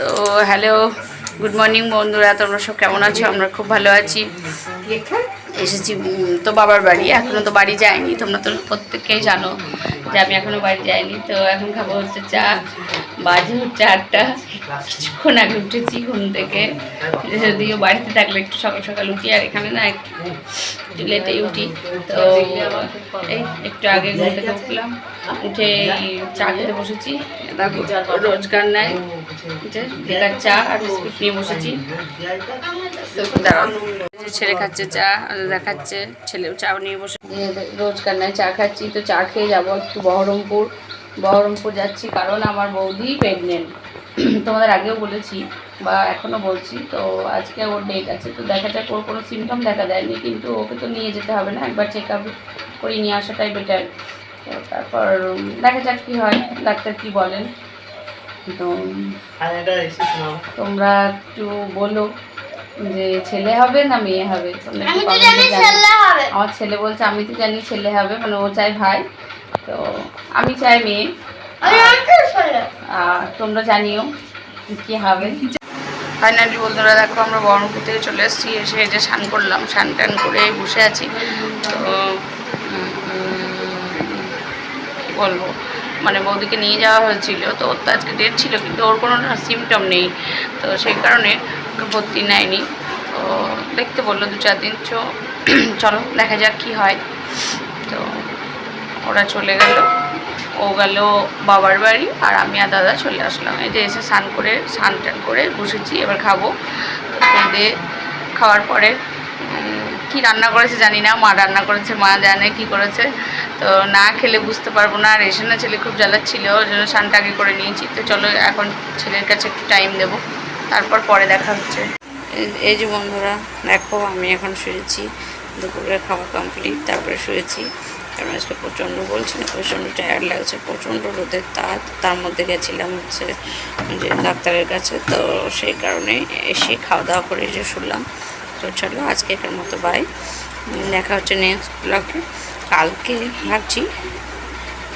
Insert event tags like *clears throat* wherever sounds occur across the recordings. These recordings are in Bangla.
তো হ্যালো, গুড মর্নিং বন্ধুরা, তোমরা সব কেমন আছো? আমরা খুব ভালো আছি। এসেছি তো বাবার বাড়ি এখনও তো বাড়ি যায়নি, তোমরা তো প্রত্যেককেই জানো যে আমি এখনও বাড়ি যাইনি, তো এখন খাব হচ্ছে চা। বাজে হচ্ছে আটটা কিছুক্ষণ আগে উঠেছি ঘুম থেকে। যদিও বাড়িতে থাকলে একটু সকাল সকাল উঠি, আর এখানে না একটু লেটেই উঠি। তো এই একটু আগে ঘুম থেকে উঠলাম। উঠে চা খেতে বসেছি। রোজগার যে চা আর বিস্কুট নিয়ে বসেছি। যে ছেলে খাচ্ছে চা দেখাচ্ছে ছেলে চা নিয়ে বসে। রোজকার নাই চা খাচ্ছি তো চা খেয়ে যাব একটু বহরমপুর। বহরমপুর যাচ্ছি কারণ আমার বৌদি প্রেগনেন্ট *clears throat* তোমাদের আগেও বলেছি বা এখনও বলছি তো আজকে ওর ডেট আছে তো দেখা যাক ওর কোনো সিমটম দেখা দেয়নি কিন্তু ওকে তো নিয়ে যেতে হবে না একবার চেক আপ করে নিয়ে আসাটাই বেটার তো তারপর দেখা যাক কী হয় ডাক্তার কি বলেন। তো তোমরা একটু বলো। যে ছেলে হবে না মেয়ে হবে? আমার ছেলে বলছে আমি তো জানি ছেলে হবে মানে ও চাই ভাই। তো আমি চাই মেয়ে। তোমরা জানিও কি হবে। ফাইনালি বন্ধুরা দেখো আমরা বহরমপুর থেকে চলে এসেছি এসে এসে যে স্নান করলাম স্নান টান করে বসে আছি। তো বলব। মানে বৌদিকে নিয়ে যাওয়া হয়েছিল, তো ওর তো আজকে ডেট ছিল, কিন্তু ওর কোনো সিমটম নেই। তো সেই কারণে ওকে ভর্তি নেয়নি। তো দেখতে বলল দু চার দিন চলো দেখা যাক কী হয়। তো ওরা চলে গেল। ও গেল বাবার বাড়ি, আর আমি আর দাদা চলে আসলাম। এই যে এসে স্নান করে, স্নান টান করে বসেছি, এবার খাব। খেয়ে খাওয়ার পরে কি রান্না করেছে জানি না, মা রান্না করেছে, মা জানে কি করেছে। তো না খেলে বুঝতে পারব না, আর এসে না ছেলে খুব জ্বালাচ্ছিল ওর জন্য স্নানটা আগে করে নিয়েছি। তো চলো এখন ছেলের কাছে একটু টাইম দেবো, তারপর পরে দেখা হচ্ছে। এই- যে বন্ধুরা, দেখো আমি এখন শুয়েছি দুপুরে খাওয়া কমপ্লিট তারপরে শুয়েছি। কারণ আজকে প্রচণ্ড বলছি না প্রচণ্ড টায়ার্ড লাগছে, প্রচণ্ড রোদের তাপ। তার মধ্যে গেছিলাম হচ্ছে যে ডাক্তারের কাছে, তো সেই কারণে এসে খাওয়া দাওয়া করে এসে শুনলাম তো চলো, আজকে এটার মতো বাই দেখা হচ্ছে নেক্সট ব্লগে কালকে ভাবছি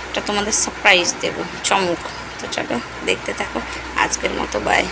এটা তোমাদের সারপ্রাইজ দেবো, চমক। তো চলো, দেখতে থাকো, আজকের মতো বাই